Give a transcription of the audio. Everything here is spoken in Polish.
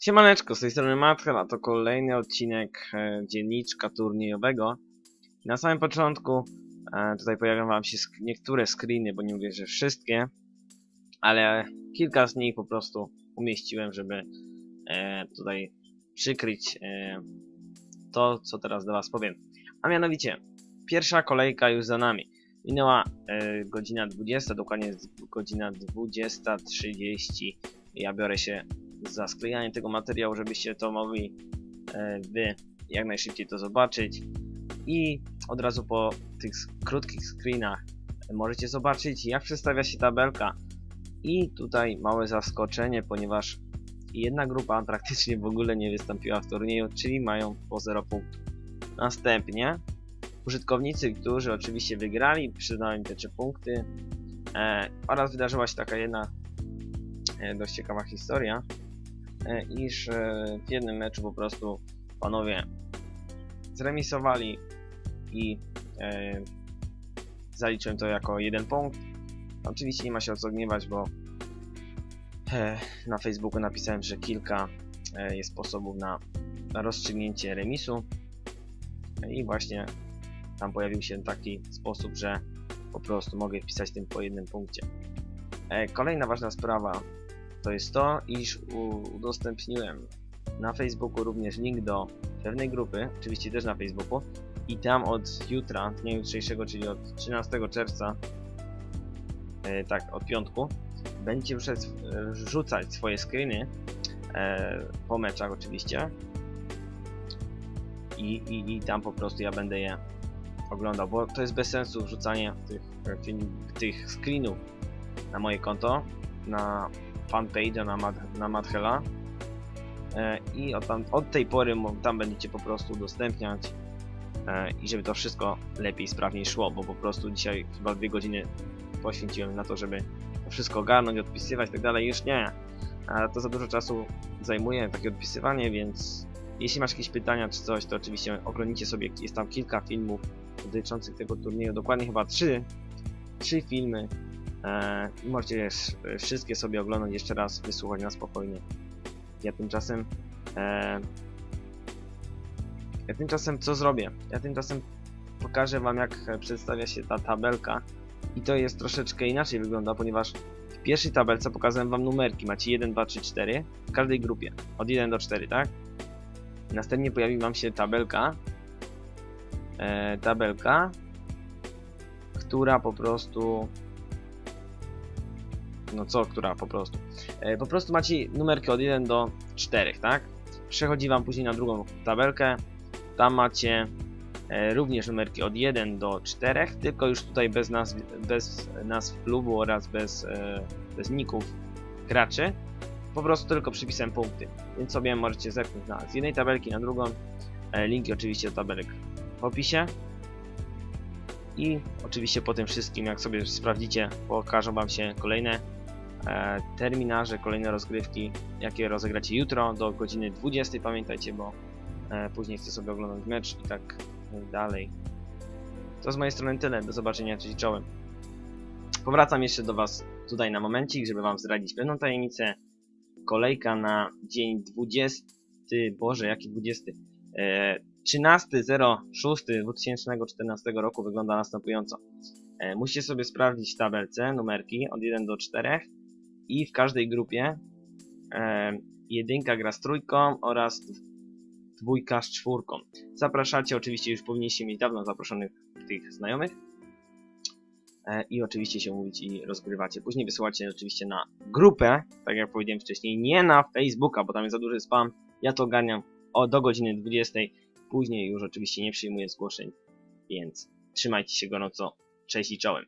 Siemaneczko, z tej strony Matchel, a to kolejny odcinek e, dzienniczka turniejowego. Na samym początku e, tutaj pojawią wam się sk niektóre screeny, bo nie mówię, że wszystkie, ale kilka z nich po prostu umieściłem, żeby e, tutaj przykryć e, to, co teraz do was powiem. A mianowicie, pierwsza kolejka już za nami. Minęła e, godzina 20, dokładnie godzina 20.30. Ja biorę się za sklejanie tego materiału, żebyście to mogli e, wy jak najszybciej to zobaczyć. I od razu po tych krótkich screenach możecie zobaczyć jak przedstawia się tabelka. I tutaj małe zaskoczenie, ponieważ jedna grupa praktycznie w ogóle nie wystąpiła w turnieju, czyli mają po 0 punktów. Następnie użytkownicy, którzy oczywiście wygrali, przyznałem im te 3 punkty. E, oraz wydarzyła się taka jedna e, dość ciekawa historia, e, iż e, w jednym meczu po prostu panowie zremisowali i e, zaliczyłem to jako jeden punkt. Oczywiście nie ma się o co gniewać, bo na Facebooku napisałem, że kilka e, jest sposobów na, rozstrzygnięcie remisu E, i właśnie tam pojawił się taki sposób, że po prostu mogę wpisać tym po jednym punkcie. E, Kolejna ważna sprawa to jest to, iż udostępniłem na Facebooku również link do pewnej grupy, oczywiście też na Facebooku i tam od jutra, dnia jutrzejszego, czyli od 13 czerwca, e, tak, od piątku, będziecie wrzucać, e, wrzucać swoje screeny e, po meczach oczywiście. I, i, i tam po prostu ja będę je oglądał, bo to jest bez sensu wrzucanie tych, e, tych screenów na moje konto, na fanpage'a na, Mad, na Madhela e, i od, tam, od tej pory tam będziecie po prostu udostępniać i żeby to wszystko lepiej, sprawniej szło, bo po prostu dzisiaj chyba dwie godziny poświęciłem na to, żeby to wszystko ogarnąć, odpisywać i tak dalej, już nie. To za dużo czasu zajmuje takie odpisywanie, więc jeśli masz jakieś pytania czy coś, to oczywiście oglądnijcie sobie, jest tam kilka filmów dotyczących tego turnieju, dokładnie chyba trzy, trzy filmy e, i możecie sz- wszystkie sobie oglądać jeszcze raz, wysłuchać na spokojnie. Ja tymczasem e, ja tymczasem co zrobię? Ja tymczasem pokażę wam jak przedstawia się ta tabelka i to jest troszeczkę inaczej wygląda, ponieważ w pierwszej tabelce pokazałem wam numerki, macie 1, 2, 3, 4 w każdej grupie, od 1 do 4, tak? Następnie pojawi wam się tabelka, e, tabelka, która po prostu no co, która po prostu. E, po prostu macie numerki od 1 do 4, tak? Przechodzi wam później na drugą tabelkę. Tam macie również numerki od 1 do 4, tylko już tutaj bez nazw, bez nazw klubu oraz bez, e, bez ników graczy. Po prostu tylko przypisem punkty. Więc sobie możecie zerknąć na, z jednej tabelki na drugą. E, linki oczywiście do tabelek w opisie. I oczywiście po tym wszystkim, jak sobie sprawdzicie, pokażą Wam się kolejne e, terminarze, kolejne rozgrywki, jakie rozegracie jutro do godziny 20. Pamiętajcie, bo e, później chcę sobie oglądać mecz i tak dalej. To z mojej strony tyle. Do zobaczenia, cześć czołem. Powracam jeszcze do Was tutaj na momencik, żeby Wam zdradzić pewną tajemnicę. Kolejka na dzień 20. Boże, jaki 20? E, 13.06.2014 roku wygląda następująco. E, musicie sobie sprawdzić tabelce numerki od 1 do 4 i w każdej grupie e, jedynka gra z trójką oraz dwójka z czwórką. Zapraszacie, oczywiście już powinniście mieć dawno zaproszonych tych znajomych e, i oczywiście się mówić i rozgrywacie. Później wysyłacie oczywiście na grupę, tak jak powiedziałem wcześniej, nie na Facebooka, bo tam jest za duży spam. Ja to ogarniam o, do godziny 20. Później już oczywiście nie przyjmuję zgłoszeń, więc trzymajcie się gorąco. Cześć i czołem.